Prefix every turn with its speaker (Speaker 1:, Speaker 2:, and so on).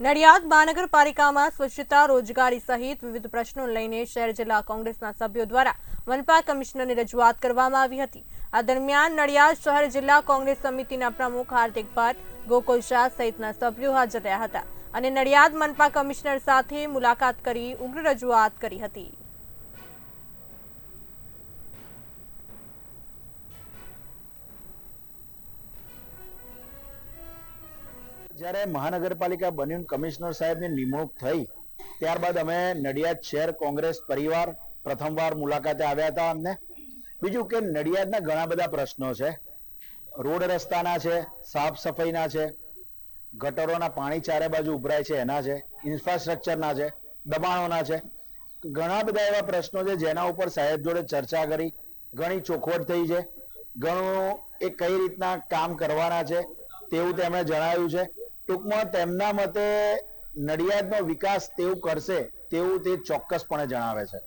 Speaker 1: નડિયાદ મહાનગરપાલિકામાં સ્વચ્છતા, રોજગારી સહિત વિવિધ પ્રશ્નો લઈને શહેર જિલ્લા કોંગ્રેસના સભ્યો દ્વારા મનપા કમિશનરને રજૂઆત કરવામાં આવી હતી. આ દરમિયાન નડિયાદ શહેર જિલ્લા કોંગ્રેસ સમિતિના પ્રમુખ હાર્દિક ભટ્ટ, ગોકુલ શાહ સહિતના સભ્યો હાજર રહ્યા હતા અને નડિયાદ મનપા કમિશનર સાથે મુલાકાત કરી ઉગ્ર રજૂઆત કરી હતી.
Speaker 2: જ્યારે મહાનગરપાલિકા બન્યું કમિશનર સાહેબની નિમણૂક થઈ, ત્યારબાદ અમે નડિયાદ શહેર કોંગ્રેસ પરિવાર પ્રથમવાર મુલાકાતે આવ્યા હતા અમને. બીજું કે નડિયાદના ઘણા બધા પ્રશ્નો છે. રોડ રસ્તાના છે, સાફ સફાઈના છે, ગટરોના પાણી ચારે બાજુ ઉભરાય છે એના છે, ઇન્ફ્રાસ્ટ્રક્ચરના છે, દબાણોના છે. ઘણા બધા એવા પ્રશ્નો છે જેના ઉપર સાહેબ જોડે ચર્ચા કરી, ઘણી ચોખવટ થઈ છે. ઘણું એ કઈ રીતના કામ કરવાના છે તેવું તેમણે જણાવ્યું છે. ટૂંકમાં તેમના મતે નડિયાદનો વિકાસ તેવું કરશે તેવું તે ચોક્કસપણે જણાવે છે.